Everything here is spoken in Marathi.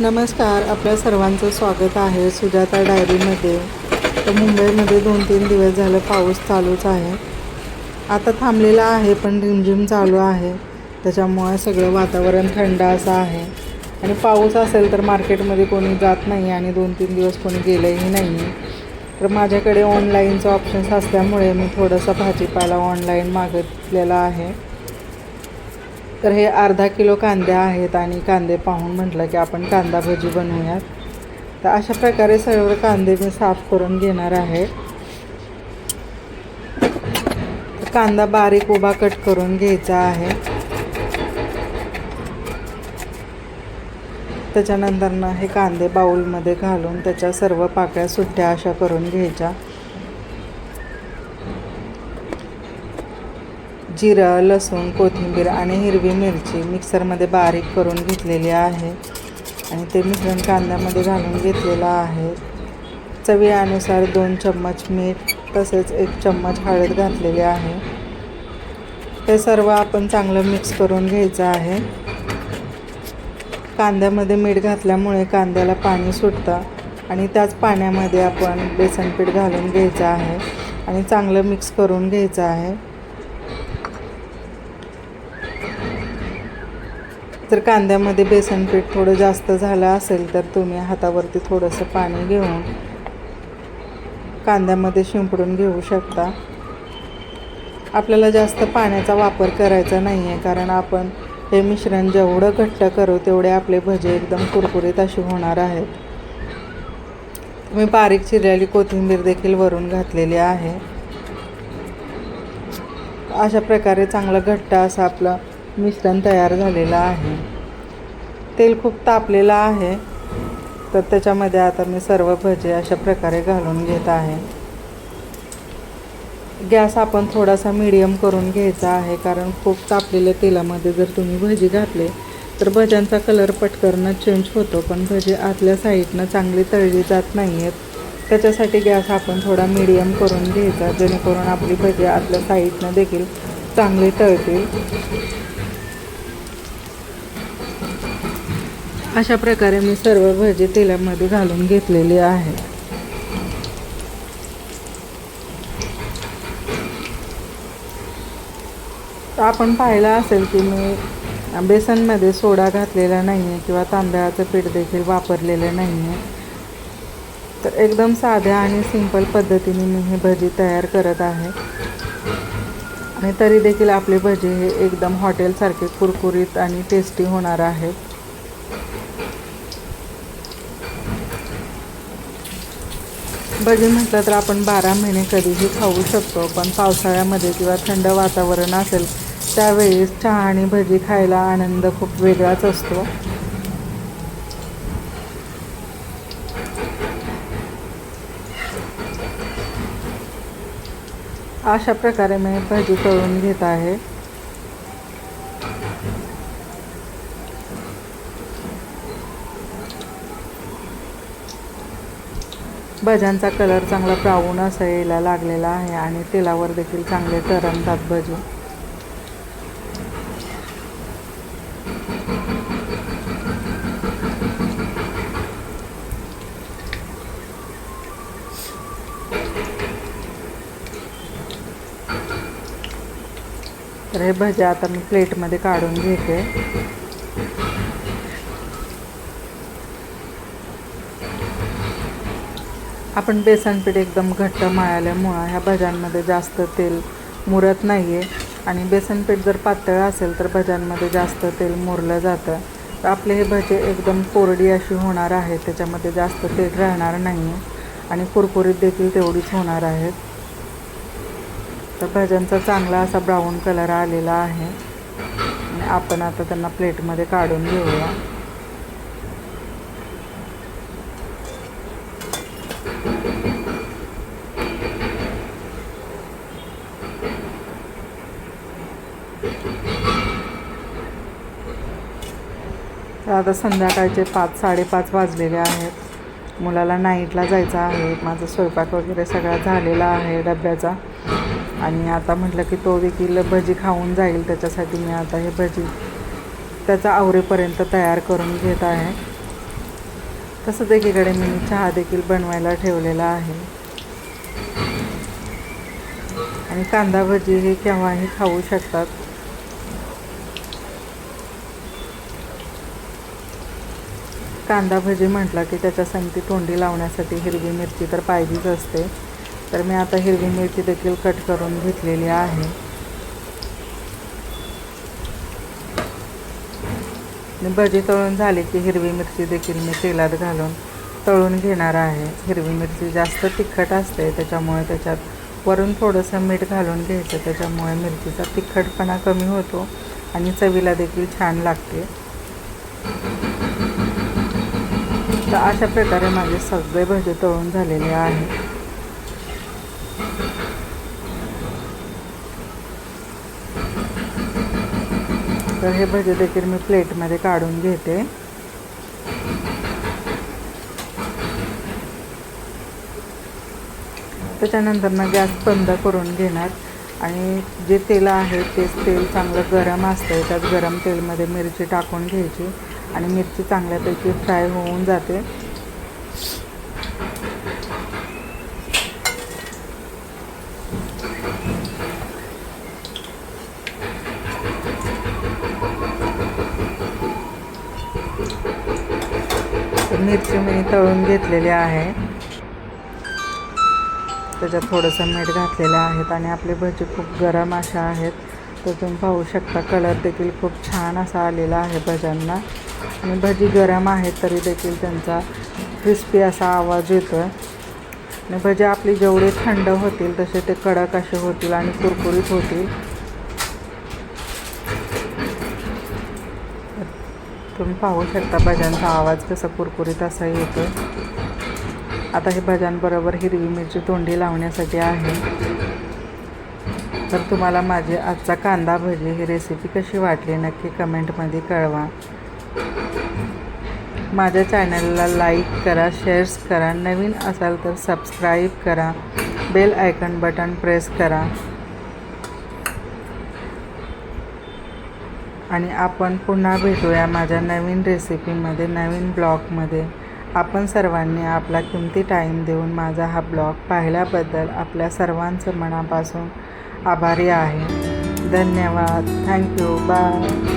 नमस्कार आपल्या सर्वांचं स्वागत आहे सुजाता डायरीमध्ये. तर मुंबईमध्ये दोन तीन दिवस झालं पाऊस चालूच आहे. आता थांबलेला आहे पण रिमझिम चालू आहे. त्याच्यामुळे सगळं वातावरण थंड असं आहे. आणि पाऊस असेल तर मार्केटमध्ये कोणी जात नाही आणि दोन तीन दिवस कोणी गेलंही नाही. तर माझ्याकडे ऑनलाईनचं ऑप्शन्स असल्यामुळे मी थोडंसं भाजीपाला ऑनलाईन मागितलेला आहे. तर हे अर्धा किलो कांदे आहेत आणि कांदे पाहून म्हटलं की आपण कांदा भजी बनवूयात. तर अशा प्रकारे सर्व कांदे मी साफ करून घेणार आहे. कांदा बारीक उभा कट करून घ्यायचा आहे. त्याच्यानंतरनं हे कांदे बाऊलमध्ये घालून त्याच्या सर्व पाकळ्या सुट्ट्या अशा करून घ्यायच्या. जिरं लसूण कोथिंबीर आणि हिरवी मिरची मिक्सरमध्ये बारीक करून घेतलेली आहे. आणि ते मिश्रण कांद्यामध्ये घालून घेतलेलं आहे. चवीनुसार दोन चम्मच मीठ तसेच एक चम्मच हळद घातलेली आहे. ते सर्व आपण चांगलं मिक्स करून घ्यायचं आहे. कांद्यामध्ये मीठ घातल्यामुळे कांद्याला पाणी सुटतं आणि त्याच पाण्यामध्ये आपण बेसन पीठ घालून घ्यायचं आहे आणि चांगलं मिक्स करून घ्यायचं आहे. जर कांद्यामध्ये बेसन पीठ थोडं जास्त झालं असेल तर तुम्ही हातावरती थोडंसं पाणी घेऊन कांद्यामध्ये शिंपडून घेऊ शकता. आपल्याला जास्त पाण्याचा वापर करायचा नाही आहे कारण आपण हे मिश्रण जेवढं घट्ट करू तेवढे आपले भजे एकदम कुरकुरीत अशी होणार आहेत. तुम्ही बारीक चिरलेली कोथिंबीर देखील वरून घातलेली आहे. अशा प्रकारे चांगलं घट्ट असं आपलं मिश्रण तयार झालेलं आहे. तेल खूप तापलेलं आहे. तर त्याच्यामध्ये आता मी सर्व भजे अशा प्रकारे घालून घेत आहे. गॅस आपण थोडासा मीडियम करून घ्यायचा आहे. कारण खूप तापलेल्या तेलामध्ये जर तुम्ही भजी घातले तर भज्यांचा कलर पटकरणं चेंज होतो. पण भजे आतल्या साईडनं चांगली तळली जात नाही आहेत त्याच्यासाठी गॅस आपण थोडा मीडियम करून घ्यायचा. जेणेकरून आपली भजी आतल्या साईडनं देखील चांगली तळतील. अशा प्रकारे मी सर्व भजी तेलामध्ये घालून घेतलेली आहे. आपण पाहिलं असेल की मी बेसनमध्ये सोडा घातलेला नाही आहे किंवा तांदळाचं पीठ देखील वापरलेलं नाही आहे तर एकदम साध्या आणि सिंपल पद्धतीने मी हे भजी तयार करत आहे. आणि तरी देखील आपले भजी हे एकदम हॉटेलसारखे कुरकुरीत आणि टेस्टी होणार आहेत भजी म्हटलं तर आपण बारा महिने कधीही खाऊ शकतो पण पावसाळ्यामध्ये किंवा थंड वातावरण असेल त्यावेळेस चहा आणि भजी खायला आनंद खूप वेगळाच असतो. अशा प्रकारे मी भजी करून घेत आहे. भज्यांचा कलर चांगला ब्राऊन असा यायला लागलेला आहे आणि तेलावर देखील चांगले तरंगतात भजी तर हे भज्या आता मी प्लेटमध्ये काढून घेते. आपण बेसनपीठ एकदम घट्ट मळाल्यामुळं ह्या भज्यांमध्ये जास्त तेल मुरत नाही आहे आणि बेसनपीठ जर पातळ असेल तर भज्यांमध्ये जास्त तेल मुरलं जातं. तर आपले हे भजे एकदम कोरडी अशी होणार आहे त्याच्यामध्ये जास्त तेल राहणार नाही आहे आणि कुरकुरीत देखील तेवढीच होणार आहेत. तर भज्यांचा चांगला असा ब्राऊन कलर आलेला आहे. आणि आपण आता त्यांना प्लेटमध्ये काढून घेऊया. तर आता संध्याकाळचे पाच साडेपाच वाजलेले आहेत. मुलाला नाईटला जायचं आहे. माझा स्वयंपाक वगैरे सगळा झालेला आहे डब्याचा. आणि आता म्हटलं की तो देखील भजी खाऊन जाईल. त्याच्यासाठी मी आता हे भजी त्याचा आवरेपर्यंत तयार करून घेत आहे. तसंच एकीकडे मी चहा देखील बनवायला ठेवलेला आहे. आणि कांदा भजी हे केव्हाही खाऊ शकतात. कांदा भजी म्हटला की त्याच्या संगती तोंडी लावण्यासाठी हिरवी मिरची तर पाहिजेच असते. तर मी आता हिरवी मिरची देखील कट करून घेतलेली आहे. भजी तळून झाली की हिरवी मिरची देखील मी तेलात घालून तळून घेणार आहे. हिरवी मिरची जास्त तिखट असते त्याच्यामुळे त्याच्यात वरून थोडंसं मीठ घालून घ्यायचं त्याच्यामुळे मिरचीचा तिखटपणा कमी होतो आणि चवीला देखील छान लागते. तर अशा प्रकारे माझे सगळे भजे तळून झालेले आहे. तर हे भजे देखील मी प्लेटमध्ये काढून घेते. त्याच्यानंतर ना गॅस बंद करून घेणार. आणि जे तेल आहे तेच तेल चांगलं गरम असतं त्यात गरम तेलमध्ये मिरची टाकून घ्यायची. आणि मिरची चांगल्यापैकी फ्राय होऊन जाते. मिरची मी तळून घेतलेली आहे. त्याच्यात थोडंसं मीठ घातलेलं आहेत आणि आपले भजी खूप गरम अशा आहेत. तर तुम्ही पाहू शकता. कलर देखील खूप छान असा आलेला आहे भज्यांना आणि भजी गरम आहेत तरी देखील त्यांचा क्रिस्पी असा आवाज येतो आहे आणि भजी आपली जेवढे थंड होतील तसे ते कडक असे होतील आणि कुरकुरीत होतील. तुम्ही पाहू शकता भज्यांचा आवाज कसा कुरकुरीत असा येतो आता हे भज्यांबरोबर हिरवी मिरची तोंडी लावण्यासाठी आहे. तर तुम्हाला माझी आजचा कांदा भजी ही रेसिपी कशी वाटली नक्की कमेंटमध्ये कळवा. माझ्या चॅनलला लाईक करा शेअर्स करा नवीन असाल तर सबस्क्राईब करा बेल आयकन बटन प्रेस करा. आणि आपण पुन्हा भेटूया माझ्या नवीन रेसिपीमध्ये नवीन ब्लॉगमध्ये आपण सर्वांनी आपला किमती टाईम देऊन माझा हा ब्लॉग पाहिल्याबद्दल आपल्या सर्वांचं मनापासून आभारी आहे. धन्यवाद. Thank you bye